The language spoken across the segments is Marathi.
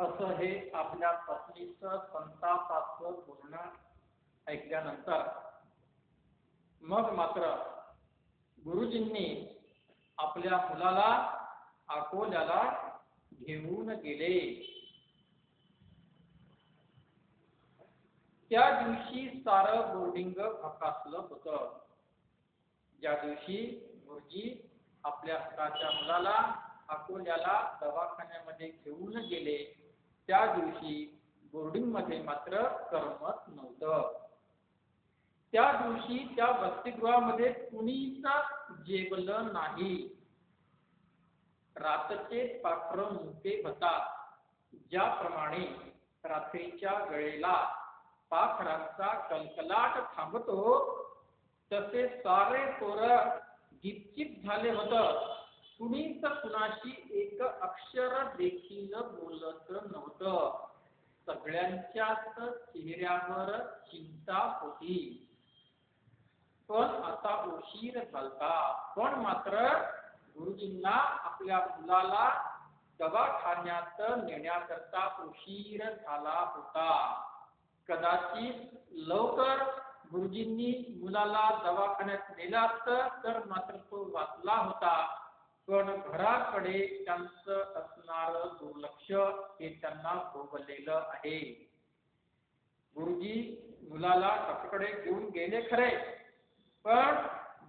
असं हे आपल्या पत्नीचं संतापाचं बोलणं ऐकल्यानंतर मग मात्र गुरुजींनी आपल्या मुलाला अकोल्याला घेऊन गेले. त्या दिवशी सारं बोर्डिंग भकासलं होतं. ज्या दिवशी गुरुजी आपल्या हक्काच्या मुलाला अकोल्याला दवाखान्यामध्ये घेऊन गेले त्या दिवशी बोर्डिंगमध्ये मात्र करमत नव्हतं. त्या दिवशी त्या वसतिगृहामध्ये कुणीचा जेवलं नाही. रातचे पाखर मुके होतात ज्याप्रमाणे रात्रीच्या वेळेला पाखरांचा कलकलाट थांबतो तसे सारे पोर गिपचिप झाले होत. कुणीच कुणाशी एक अक्षर देखील बोलत नव्हतं. सगळ्यांच्याच चेहऱ्यावर चिंता होती. पण आता उशीर झालता. पण मात्र गुरुजींना आपल्या मुलाला दवाखान्यात नेण्याकरता उशीर झाला होता. कदाचित लवकर गुरुजींनी मुलाला दवाखान्यात नेला तर मात्र तो वाचला होता. पण घराकडे त्यांचं असणार दुर्लक्ष हे त्यांना भोगलेलं आहे. गुरुजी मुलाला डॉक्टरकडे घेऊन गेले खरे पण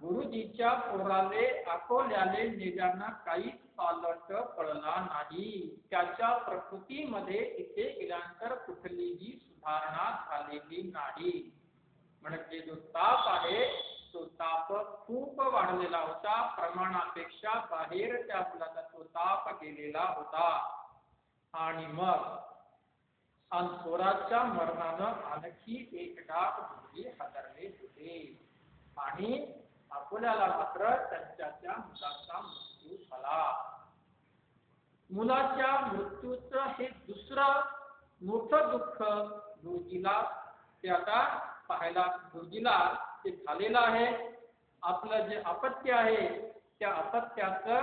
गुरुजीच्या पोराले अकोल्याले नेल्यानं काहीच पालट कळला नाही. त्याच्या प्रकृतीमध्ये इथे गेल्यानंतर कुठलीही सुधारणा झालेली नाही. म्हणजे जो ताप आहे तो ताप खूप वाढलेला होता. प्रमाणापेक्षा बाहेर त्या मुलाचा तो ताप गेलेला होता. आणि मग अंतोराच्या मरणानं आणखी एक डाग गुरुजी हादरले होते. आणि आपल्याला मात्र त्यांच्या त्या मुलाचा मृत्यू झाला. मुलाच्या मृत्यूच हे दुसरं मोठं दुःख गुरुजीला ते आता पाहायला गुरुजीला ते झालेलं आहे आपलं जे अपत्य आहे त्या अपत्याचं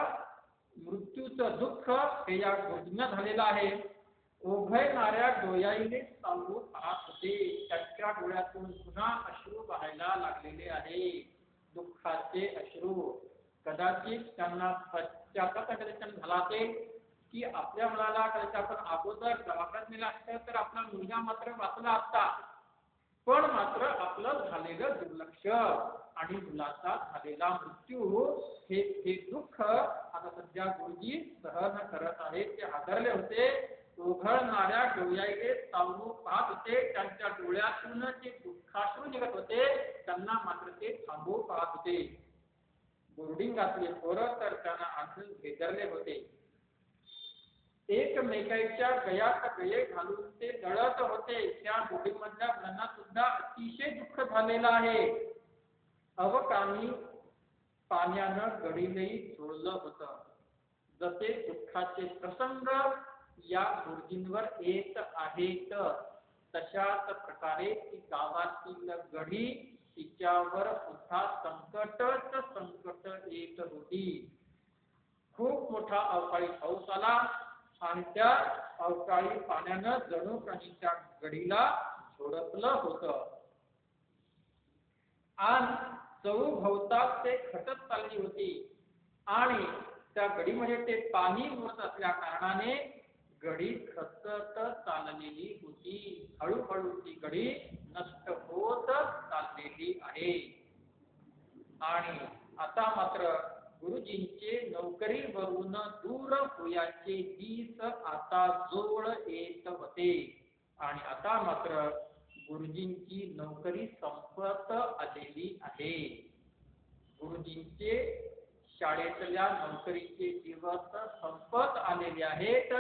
मृत्यूचं दुःख हे या गुरुजींना झालेलं आहे. ओघळणाऱ्या डोयाईने चालू पाहत होते. त्यांच्या डोळ्यातून पुन्हा अश्रू पाहायला लागलेले आहे. दुःखाचे अश्रू. कदाचित त्यांना पश्चाताप झाला ते की आपल्या मुलाला कदाचित आपण अगोदर दवाखान्यात नेला असतं तर आपला मुलगा मात्र वाचला असता. पण मात्र आपलं झालेलं दुर्लक्ष आणि मुलाचा झालेला मृत्यू हे हे दुःख आता सध्या गुरुजी सहन करत आहेत. ते हादरले होते. ओघळणाऱ्या डोळ्याचे चावू पाहत होते. त्यांच्या डोळ्यातून ते दुःखाश्रू निघत होते. त्यांना मात्र ते थांबवू पाहत होते. बोर्डिंगातले पोरं तर त्यांना आणून भेदरले होते. एकमेकांच्या गयात गये घालून ते लढत होते. त्या बोर्डिंग मुलांना सुद्धा अतिशय दुःख झालेलं आहे. अवकामी पाण्यानं गडीलही सोडलं होतं. जसे दुःखाचे प्रसंग या गुरुजींवर येत आहेत तशाच प्रकारे ती गावातील गडी तिच्यावर सुद्धा संकटच संकट येत होती. खूप मोठा अवकाळी पाऊस आला. खालच्या पावसाळी पाण्यानं जणू प्राणीच्या गडीला झोडपलं होत. आणि चौभोवतात ते खटत चालली होती. आणि त्या गडीमध्ये ते पाणी मुरत असल्या कारणाने गडी खचत चाललेली होती. हळूहळू ती गडी नष्ट होत चाललेली आहे. आणि आता मात्र गुरुजींचे नोकरीवरून दूर होयाचे दिस आता जोड येत होते. आणि आता मात्र गुरुजींची नोकरी संपत आलेली आहे. गुरुजींचे शाळेतल्या नोकरीचे दिवस संपत आलेले आहेत.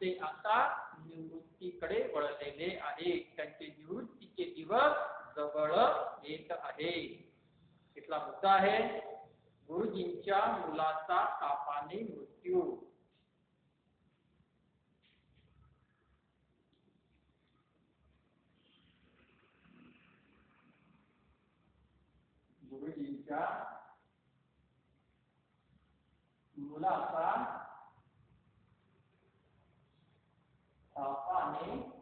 ते आता निवृत्तीकडे वळलेले आहे त्यांचे निवृत्तीचे दिवस जवळ येत आहे. इथला मुद्दा आहे गुरुजी गुरुजींच्या मुलाचा तापाने मृत्यू गुरुजींच्या मुलाचा आहे